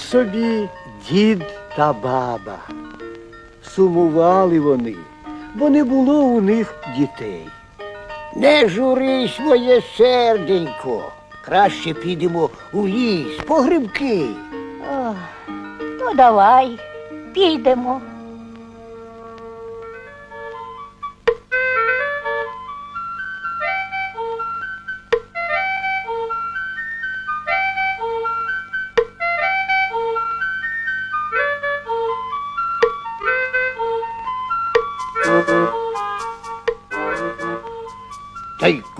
собі дід та баба. Сумували вони, бо не було у них дітей. Не журись, моє серденько. Краще підемо у ліс по грибки. Ох, ну давай, підемо.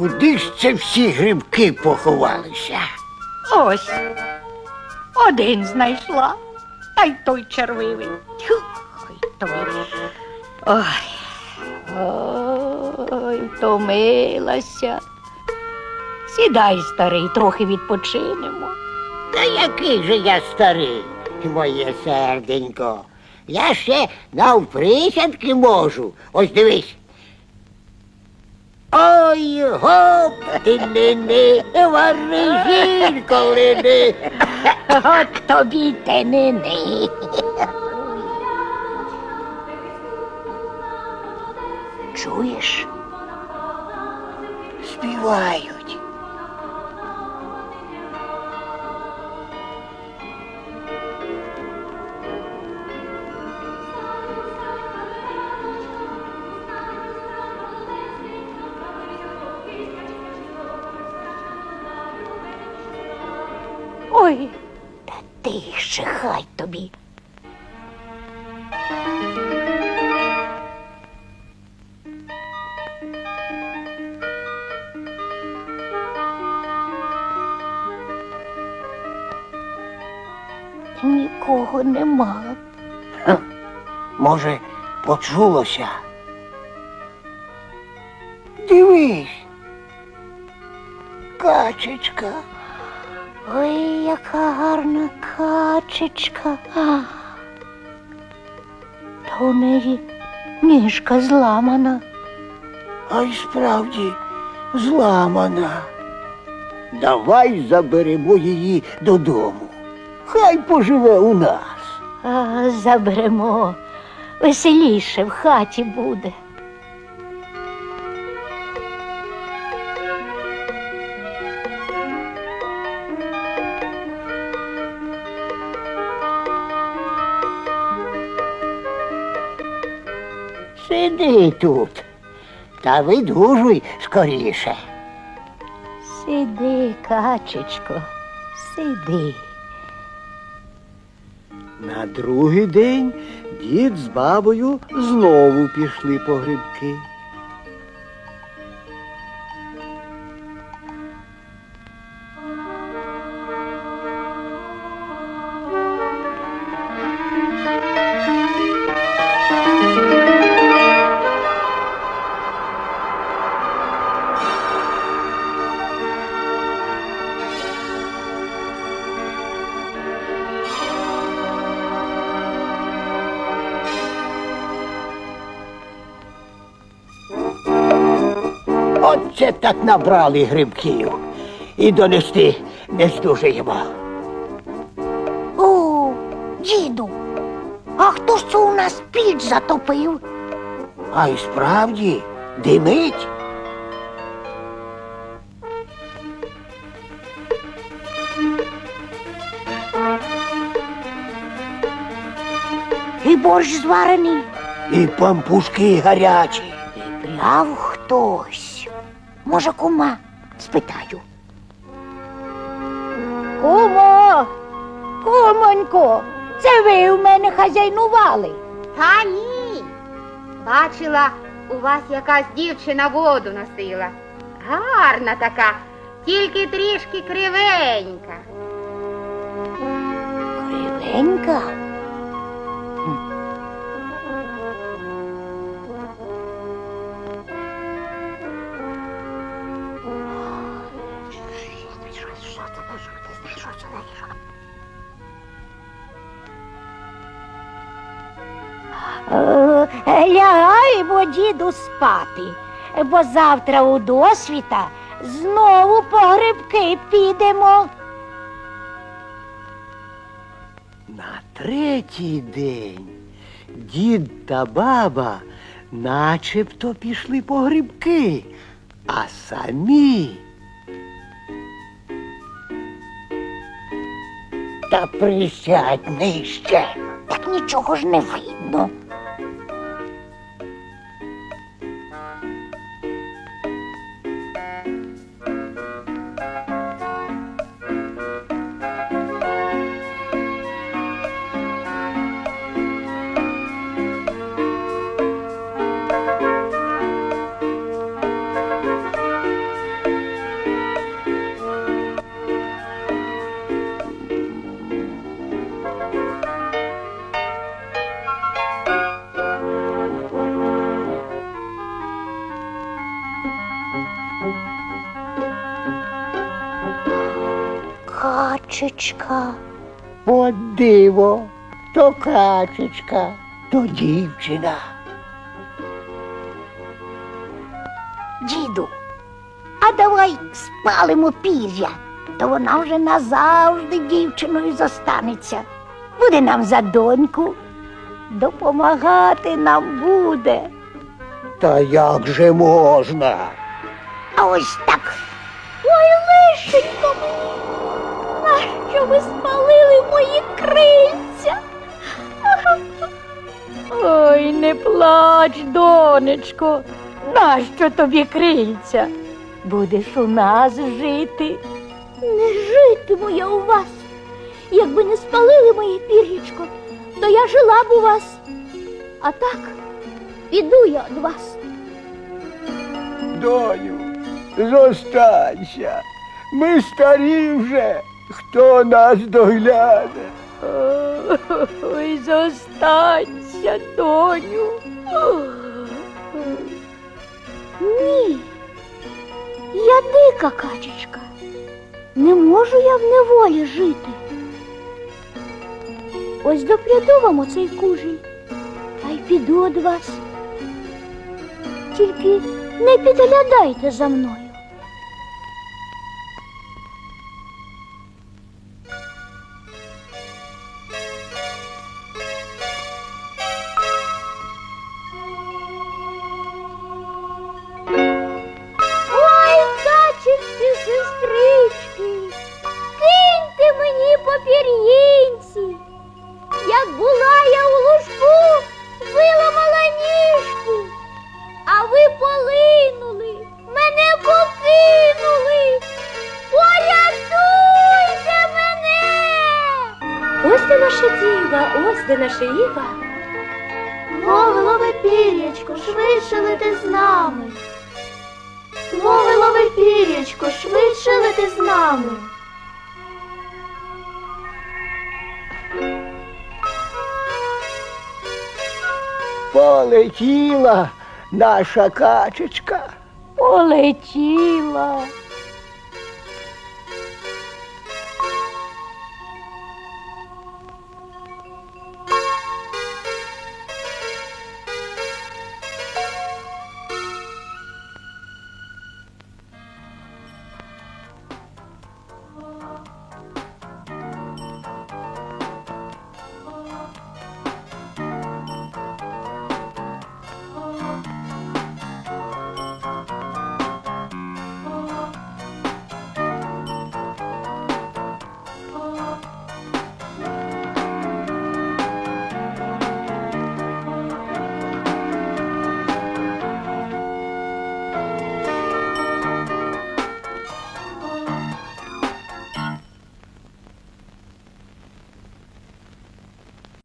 Куди ж це всі грибки поховалися? Ось. Один знайшла, та й той червивий. Тьху, ой, той. Ой. Ой, втомилася. Сідай, старий, трохи відпочинемо. Та який же я старий, моє серденько. Я ще навприсядки можу. Ось дивись. Ой, гоп, ти не не, вари коли не. От Ой, та тише, хай тобі. Нікого нема. Може, почулося. Дивись. Качечка. Ой, яка гарна качечка. А. Та у неї ніжка зламана. А й справді зламана. Давай заберемо її додому. Хай поживе у нас. А, заберемо. Веселіше в хаті буде. Сиди тут та видужуй скоріше. Сиди, качечко, сиди. На другий день дід з бабою знову пішли по грибки. Оце так набрали грибків. І донести не здужаємо. О, діду, а хто ж це у нас піч затопив? А й справді димить. І борщ зварений. І пампушки гарячі. І пряв хтось. Може, кума? Спитаю. Кумо, кумонько, це ви у мене хазяйнували. Та ні. Бачила, у вас якась дівчина воду носила. Гарна така, тільки трішки кривенька. Кривенька. Лягаємо, діду, спати, бо завтра у досвіта знову по грибки підемо. третій день дід та баба начебто пішли по грибки, а самі Та присядь нижче. Так нічого ж не видно. Качечка. От диво, то качечка, то дівчина. Діду, а давай спалимо пір'я, то вона вже назавжди дівчиною зостанеться. Буде нам за доньку, допомагати нам буде. Та як же можна? А ось так. Ой, лишенько мені, нащо ви спалили мої крильця? Ой, не плач, донечко, нащо тобі крильця? Будеш у нас жити. Не житиму я у вас. Якби не спалили моє пір'ячко, то я жила б у вас. А так, піду я від вас. Доню, зостанься. Ми старі вже. Хто нас догляне? Ой, зостанься, доню. Ні, я дика качечка. Не можу я в неволі жити. Ось допряду вам оцей кужель, та й піду від вас. Тільки не підглядайте за мною. Нами. Лови, лови пір'ячко, швидше лети з нами. Полетіла наша качечка. Полетіла.